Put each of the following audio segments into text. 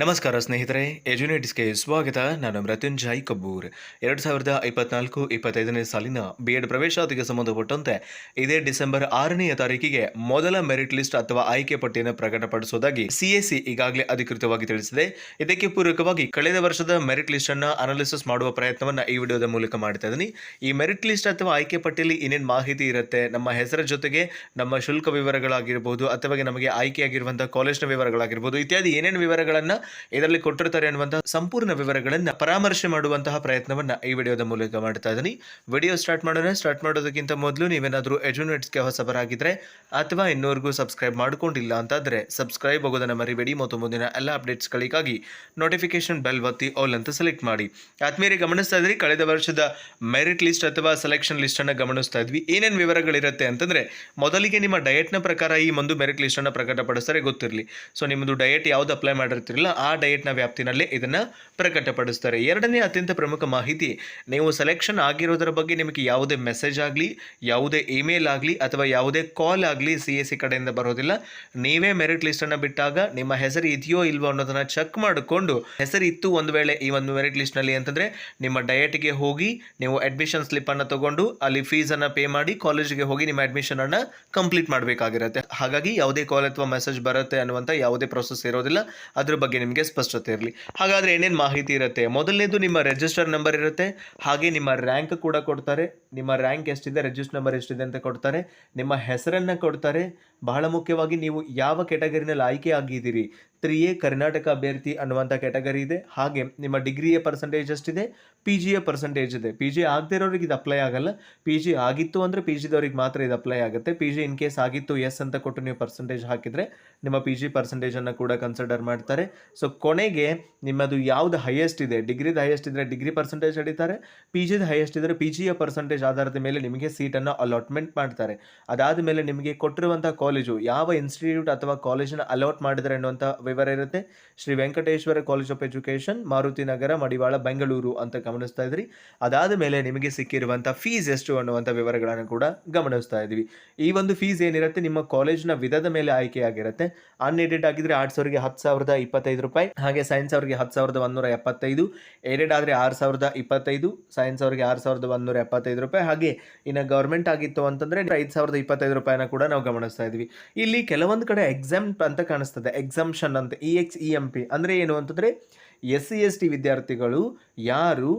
ನಮಸ್ಕಾರ ಸ್ನೇಹಿತರೆ, ಎಜುನೇಟಿಸ್ಗೆ ಸ್ವಾಗತ. ನಾನು ಮೃತ್ಯುಂಜಯ್ ಕಬ್ಬೂರ್. ಎರಡು ಸಾವಿರದ ಇಪ್ಪತ್ನಾಲ್ಕು ಇಪ್ಪತ್ತೈದನೇ ಸಾಲಿನ ಬಿ ಎಡ್ ಪ್ರವೇಶಾತಿಗೆ ಸಂಬಂಧಪಟ್ಟಂತೆ ಇದೇ ಡಿಸೆಂಬರ್ ಆರನೆಯ ತಾರೀಕಿಗೆ ಮೊದಲ ಮೆರಿಟ್ ಲಿಸ್ಟ್ ಅಥವಾ ಆಯ್ಕೆ ಪಟ್ಟಿಯನ್ನು ಪ್ರಕಟಪಡಿಸುವುದಾಗಿ ಸಿಎಸಿ ಈಗಾಗಲೇ ಅಧಿಕೃತವಾಗಿ ತಿಳಿಸಿದೆ. ಇದಕ್ಕೆ ಪೂರಕವಾಗಿ ಕಳೆದ ವರ್ಷದ ಮೆರಿಟ್ ಲಿಸ್ಟ್ ಅನ್ನು ಅನಾಲಿಸಿಸ್ ಮಾಡುವ ಪ್ರಯತ್ನವನ್ನು ಈ ವಿಡಿಯೋದ ಮೂಲಕ ಮಾಡ್ತಾ ಇದ್ದೀನಿ. ಈ ಮೆರಿಟ್ ಲಿಸ್ಟ್ ಅಥವಾ ಆಯ್ಕೆ ಪಟ್ಟಿಯಲ್ಲಿ ಏನೇನು ಮಾಹಿತಿ ಇರುತ್ತೆ, ನಮ್ಮ ಹೆಸರ ಜೊತೆಗೆ ನಮ್ಮ ಶುಲ್ಕ ವಿವರಗಳಾಗಿರಬಹುದು ಅಥವಾ ನಮಗೆ ಆಯ್ಕೆಯಾಗಿರುವಂತಹ ಕಾಲೇಜ್ನ ವಿವರಗಳಾಗಿರ್ಬೋದು, ಇತ್ಯಾದಿ ಏನೇನು ವಿವರಗಳನ್ನ ಇದರಲ್ಲಿ ಕೊಟ್ಟಿರ್ತಾರೆ ಅನ್ನುವಂತಹ ಸಂಪೂರ್ಣ ವಿವರಗಳನ್ನ ಪರಾಮರ್ಶೆ ಮಾಡುವಂತಹ ಪ್ರಯತ್ನವನ್ನ ಈ ವಿಡಿಯೋದ ಮೂಲಕ ಮಾಡ್ತಾ ಇದ್ದೀನಿ ವಿಡಿಯೋ ಸ್ಟಾರ್ಟ್ ಮಾಡೋಣ. ಸ್ಟಾರ್ಟ್ ಮಾಡೋದಕ್ಕಿಂತ ಮೊದಲು ನೀವೇನಾದರೂ ಎಜುನೇಟ್ಸ್ಗೆ ಹೊಸಬರಾಗಿದ್ರೆ ಅಥವಾ ಇನ್ನೂವರೆಗೂ ಸಬ್ಸ್ಕ್ರೈಬ್ ಮಾಡ್ಕೊಂಡಿಲ್ಲ ಅಂತಾದರೆ ಸಬ್ಸ್ಕ್ರೈಬ್ ಆಗೋದನ್ನ ಮರಿಬೇಡಿ. ಮತ್ತು ಮುಂದಿನ ಎಲ್ಲ ಅಪ್ಡೇಟ್ಸ್ಗಳಿಗಾಗಿ ನೋಟಿಫಿಕೇಶನ್ ಬೆಲ್ ಒತ್ತಿ ಆಲ್ ಅಂತ ಸೆಲೆಕ್ಟ್ ಮಾಡಿ. ಆತ್ಮೀಯರೇ ಗಮನಿಸ್ತಾ ಇದ್ರಿ, ಕಳೆದ ವರ್ಷದ ಮೆರಿಟ್ ಲಿಸ್ಟ್ ಅಥವಾ ಸೆಲೆಕ್ಷನ್ ಲಿಸ್ಟ್ ಅನ್ನ ಗಮನಿಸ್ತಾ ಇದ್ವಿ. ಏನೇನು ವಿವರಗಳಿರುತ್ತೆ ಅಂತಂದ್ರೆ ಮೊದಲಿಗೆ ನಿಮ್ಮ ಡಯಟ್ನ ಪ್ರಕಾರ ಈ ಒಂದು ಮೆರಿಟ್ ಲಿಸ್ಟ್ ಅನ್ನ ಪ್ರಕಟಪಡಿಸ್ತಾರೆ ಗೊತ್ತಿರಲಿ. ಸೊ ನಿಮ್ಮದು ಡಯಟ್ ಯಾವ್ದು ಅಪ್ಲೈ ಮಾಡಿರ್ತಿರಲ್ಲ ಆ ಡಯೆಟ್ನ ವ್ಯಾಪ್ತಿನಲ್ಲಿ ಇದನ್ನು ಪ್ರಕಟಪಡಿಸ್ತಾರೆ. ಎರಡನೇ ಅತ್ಯಂತ ಪ್ರಮುಖ ಮಾಹಿತಿ, ನೀವು ಸೆಲೆಕ್ಷನ್ ಆಗಿರೋದರ ಬಗ್ಗೆ ನಿಮಗೆ ಯಾವುದೇ ಮೆಸೇಜ್ ಆಗಲಿ, ಯಾವುದೇ ಇಮೇಲ್ ಆಗಲಿ, ಅಥವಾ ಯಾವುದೇ ಕಾಲ್ ಆಗಲಿ ಸಿ ಎಸ್ ಸಿ ಕಡೆಯಿಂದ ಬರೋದಿಲ್ಲ. ನೀವೇ ಮೆರಿಟ್ ಲಿಸ್ಟನ್ನು ಬಿಟ್ಟಾಗ ನಿಮ್ಮ ಹೆಸರು ಇದೆಯೋ ಇಲ್ವೋ ಅನ್ನೋದನ್ನು ಚೆಕ್ ಮಾಡಿಕೊಂಡು, ಹೆಸರು ಇತ್ತು ಒಂದು ವೇಳೆ ಈ ಒಂದು ಮೆರಿಟ್ ಲಿಸ್ಟ್ನಲ್ಲಿ ಅಂತಂದರೆ ನಿಮ್ಮ ಡಯಟ್ಗೆ ಹೋಗಿ ನೀವು ಅಡ್ಮಿಷನ್ ಸ್ಲಿಪ್ಪನ್ನು ತಗೊಂಡು ಅಲ್ಲಿ ಫೀಸನ್ನು ಪೇ ಮಾಡಿ ಕಾಲೇಜಿಗೆ ಹೋಗಿ ನಿಮ್ಮ ಅಡ್ಮಿಷನನ್ನು ಕಂಪ್ಲೀಟ್ ಮಾಡಬೇಕಾಗಿರುತ್ತೆ. ಹಾಗಾಗಿ ಯಾವುದೇ ಕಾಲ್ ಅಥವಾ ಮೆಸೇಜ್ ಬರುತ್ತೆ ಅನ್ನುವಂಥ ಯಾವುದೇ ಪ್ರೊಸೆಸ್ ಇರೋದಿಲ್ಲ. ಅದ್ರ ಬಗ್ಗೆ ನಿಮಗೆ ಸ್ಪಷ್ಟತೆ ಇರಲಿ. ಹಾಗಾದರೆ ಏನೇನು ಮಾಹಿತಿ ಇರುತ್ತೆ? ಮೊದಲನೇದು ನಿಮ್ಮ ರಿಜಿಸ್ಟರ್ ನಂಬರ್ ಇರುತ್ತೆ. ಹಾಗೆ ನಿಮ್ಮ ರ್ಯಾಂಕ್ ಕೂಡ ಕೊಡ್ತಾರೆ. ನಿಮ್ಮ ರ್ಯಾಂಕ್ ಎಷ್ಟಿದೆ ರಿಜಿಸ್ಟರ್ ನಂಬರ್ ಎಷ್ಟಿದೆ ಅಂತ ಕೊಡ್ತಾರೆ. ನಿಮ್ಮ ಹೆಸರನ್ನು ಕೊಡ್ತಾರೆ. ಬಹಳ ಮುಖ್ಯವಾಗಿ ನೀವು ಯಾವ ಕೆಟಗರಿನಲ್ಲಿ ಆಯ್ಕೆ ಆಗಿದ್ದೀರಿ? ತ್ರೀ ಎ ಕರ್ನಾಟಕ ಅಭ್ಯರ್ಥಿ ಅನ್ನುವಂಥ ಕೆಟಗರಿ ಇದೆ. ಹಾಗೆ ನಿಮ್ಮ ಡಿಗ್ರಿಯ ಪರ್ಸೆಂಟೇಜ್ ಎಷ್ಟಿದೆ? ಪಿ ಜಿಯ ಪರ್ಸೆಂಟೇಜ್ ಇದೆ. ಪಿ ಜಿ ಆಗದೇ ಇರೋರಿಗೆ ಇದು ಅಪ್ಲೈ ಆಗಲ್ಲ. ಪಿ ಜಿ ಆಗಿತ್ತು ಅಂದರೆ ಪಿ ಜಿದವ್ರಿಗೆ ಮಾತ್ರ ಇದು ಅಪ್ಲೈ ಆಗುತ್ತೆ. ಪಿ ಜಿ ಇನ್ ಕೇಸ್ ಆಗಿತ್ತು ಎಸ್ ಅಂತ ಕೊಟ್ಟು ನೀವು ಪರ್ಸೆಂಟೇಜ್ ಹಾಕಿದರೆ ನಿಮ್ಮ ಪಿ ಜಿ ಪರ್ಸೆಂಟೇಜನ್ನು ಕೂಡ ಕನ್ಸಿಡರ್ ಮಾಡ್ತಾರೆ. ಸೊ ಕೊನೆಗೆ ನಿಮ್ಮದು ಯಾವುದು ಹೈಯೆಸ್ಟ್ ಇದೆ? ಡಿಗ್ರಿದ ಹೈಯೆಸ್ಟ್ ಇದ್ದರೆ ಡಿಗ್ರಿ ಪರ್ಸೆಂಟೇಜ್ ಹಿಡಿತಾರೆ ಪಿ ಜಿದ ಹೈಯೆಸ್ಟ್ ಇದ್ದರೆ ಪಿ ಜಿಯ ಪರ್ಸೆಂಟೇಜ್ ಆಧಾರದ ಮೇಲೆ ನಿಮಗೆ ಸೀಟನ್ನು ಅಲಾಟ್ಮೆಂಟ್ ಮಾಡ್ತಾರೆ. ಅದಾದ ಮೇಲೆ ನಿಮಗೆ ಕೊಟ್ಟಿರುವಂಥ ಕಾಲೇಜು ಯಾವ ಇನ್ಸ್ಟಿಟ್ಯೂಟ್ ಅಥವಾ ಕಾಲೇಜನ್ನ ಅಲಾಟ್ ಮಾಡಿದ್ರೆ ಅನ್ನುವಂಥ ವಿವರ ಇರುತ್ತೆ. Shri Venkateshwara college of education Maruti Nagar, Madiwala, Bengaluru ಅಂತ ಗಮನಿಸ್ತಾ ಇದ್ರಿ. ಅದಾದ ಮೇಲೆ ನಿಮಗೆ ಸಿಕ್ಕಿರುವಂಥ ಫೀಸ್ ಎಷ್ಟು ಅನ್ನುವಂಥ ವಿವರಗಳನ್ನು ಕೂಡ ಗಮನಿಸ್ತಾ ಇದ್ವಿ. ಈ ಒಂದು ಫೀಸ್ ಏನಿರುತ್ತೆ, ನಿಮ್ಮ ಕಾಲೇಜ್ನ ವಿಧದ ಮೇಲೆ ಆಯ್ಕೆಯಾಗಿರುತ್ತೆ. ಅನ್ಎಡೆಡ್ ಆಗಿದ್ರೆ ಆರ್ಟ್ಸ್ ಅವರಿಗೆ ಹತ್ತು ಸಾವಿರದ ಇಪ್ಪತ್ತೈದು ರೂಪಾಯಿ, ಹಾಗೆ ಸೈನ್ಸ್ ಅವರಿಗೆ ಹತ್ತು ಸಾವಿರದ ಒಂದೂರ ಎಪ್ಪತ್ತೈದು ಏಡೆಡ್ ಆದರೆ ಆರು ಸಾವಿರದ ಇಪ್ಪತ್ತೈದು ಸೈನ್ಸ್ ಅವರಿಗೆ ಆರು ಸಾವಿರದ ಒಂದೂರ ಎಪ್ಪತ್ತೈದು ರೂಪಾಯಿ. ಹಾಗೆ ಇನ್ನು ಗೌರ್ಮೆಂಟ್ ಆಗಿತ್ತು ಅಂತಂದರೆ ಐದು ಸಾವಿರದ ಇಪ್ಪತ್ತೈದು ರೂಪಾಯಿನ ಕೂಡ ನಾವು ಗಮನಿಸ್ತಾ ಇದ್ವಿ ಇಲ್ಲಿ ಕೆಲವೊಂದು ಕಡೆ ಎಕ್ಸಾಮ್ ಅಂತ ಕಾಣಿಸ್ತದೆ. ಎಕ್ಸಾಮ್ಷನ್ ಅಂತ E X E M P ಅಂದರೆ ಏನು ಅಂತಂದರೆ ಎಸ್ ಸಿ ಎಸ್ ಟಿ ವಿದ್ಯಾರ್ಥಿಗಳು ಯಾರು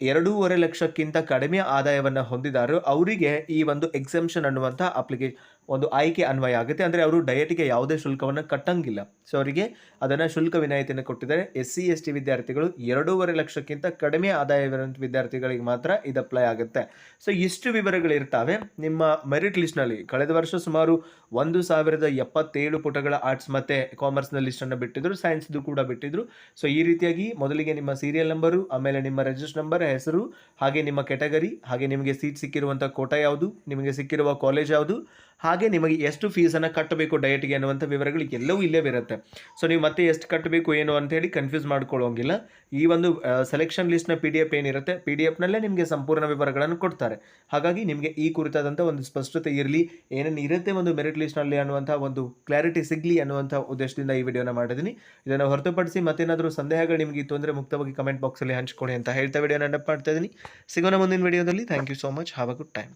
ಎರಡೂವರೆ ಲಕ್ಷಕ್ಕಿಂತ ಕಡಿಮೆ ಆದಾಯವನ್ನು ಹೊಂದಿದಾರೋ ಅವರಿಗೆ ಈ ಒಂದು ಎಕ್ಸೆಂಪ್ಷನ್ ಅನ್ನುವಂಥ ಅಪ್ಲಿಕೇಶನ್ ಒಂದು ಆಯ್ಕೆ ಅನ್ವಯ ಆಗುತ್ತೆ. ಅಂದರೆ ಅವರು ಡಯಟಿಗೆ ಯಾವುದೇ ಶುಲ್ಕವನ್ನು ಕಟ್ಟಂಗಿಲ್ಲ. ಸೊ ಅವರಿಗೆ ಅದನ್ನು ಶುಲ್ಕ ವಿನಾಯಿತಿಯನ್ನು ಕೊಟ್ಟಿದ್ದಾರೆ. ಎಸ್ ಸಿ ಎಸ್ ಟಿ ವಿದ್ಯಾರ್ಥಿಗಳು ಎರಡೂವರೆ ಲಕ್ಷಕ್ಕಿಂತ ಕಡಿಮೆ ಆದಾಯವಿರುವಂಥ ವಿದ್ಯಾರ್ಥಿಗಳಿಗೆ ಮಾತ್ರ ಇದು ಅಪ್ಲೈ ಆಗುತ್ತೆ. ಸೊ ಇಷ್ಟು ವಿವರಗಳಿರ್ತಾವೆ ನಿಮ್ಮ ಮೆರಿಟ್ ಲಿಸ್ಟ್ನಲ್ಲಿ ಕಳೆದ ವರ್ಷ ಸುಮಾರು ಒಂದು ಸಾವಿರದ ಎಪ್ಪತ್ತೇಳು ಪುಟಗಳ ಆರ್ಟ್ಸ್ ಮತ್ತು ಕಾಮರ್ಸ್ನ ಲಿಸ್ಟನ್ನು ಬಿಟ್ಟಿದ್ರು. ಸೈನ್ಸ್ದು ಕೂಡ ಬಿಟ್ಟಿದ್ರು. ಸೊ ಈ ರೀತಿಯಾಗಿ ಮೊದಲಿಗೆ ನಿಮ್ಮ ಸೀರಿಯಲ್ ನಂಬರು ಆಮೇಲೆ ನಿಮ್ಮ ರಿಜಿಸ್ಟರ್ ನಂಬರ್ ಹೆಸರು, ಹಾಗೆ ನಿಮ್ಮ ಕೆಟಗರಿ ಹಾಗೆ ನಿಮಗೆ ಸೀಟ್ ಸಿಕ್ಕಿರುವಂಥ ಕೋಟ ಯಾವುದು? ನಿಮಗೆ ಸಿಕ್ಕಿರುವ ಕಾಲೇಜ್ ಯಾವುದು? ಹಾಗೆ ನಿಮಗೆ ಎಷ್ಟು ಫೀಸನ್ನು ಕಟ್ಟಬೇಕು ಡಯಟ್ಗೆ ಅನ್ನುವಂಥ ವಿವರಗಳು ಎಲ್ಲವೂ ಇಲ್ಲೇ ಇರುತ್ತೆ ಸೊ ನೀವು ಮತ್ತೆ ಎಷ್ಟು ಕಟ್ಟಬೇಕು, ಏನು ಅಂತ ಹೇಳಿ ಕನ್ಫ್ಯೂಸ್ ಮಾಡ್ಕೊಳ್ಳೋಂಗಿಲ್ಲ. ಈ ಒಂದು ಸೆಲೆಕ್ಷನ್ ಲಿಸ್ಟ್ನ ಪಿ ಡಿ ಎಫ್ ಏನಿರುತ್ತೆ ಪಿ ಡಿ ಎಫ್ನಲ್ಲೇ ನಿಮಗೆ ಸಂಪೂರ್ಣ ವಿವರಗಳನ್ನು ಕೊಡ್ತಾರೆ. ಹಾಗಾಗಿ ನಿಮಗೆ ಈ ಕುರಿತಾದಂಥ ಒಂದು ಸ್ಪಷ್ಟತೆ ಇರಲಿ, ಏನೇನು ಇರುತ್ತೆ ಒಂದು ಮೆರಿಟ್ ಲಿಸ್ಟ್ನಲ್ಲಿ ಅನ್ನುವಂಥ ಒಂದು ಕ್ಲಾರಿಟಿ ಸಿಗಲಿ ಅನ್ನುವಂಥ ಉದ್ದೇಶದಿಂದ ಈ ವಿಡಿಯೋನ ಮಾಡಿದ್ದೀನಿ. ಇದನ್ನು ಹೊರತುಪಡಿಸಿ ಮತ್ತೇನಾದರೂ ಸಂದೇಹಗಳು ನಿಮಗೆ ಇತ್ತು ಅಂದರೆ ಮುಕ್ತವಾಗಿ ಕಮೆಂಟ್ ಬಾಕ್ಸಲ್ಲಿ ಹಂಚ್ಕೊಳ್ಳಿ ಅಂತ ಹೇಳ್ತಾ ವಿಡಿಯೋನ ನೆನಪು ಮಾಡ್ತಾ ಇದ್ದೀನಿ. ಸಿಗೋಣ ಮುಂದಿನ ವಿಡಿಯೋದಲ್ಲಿ thank you so much have a good time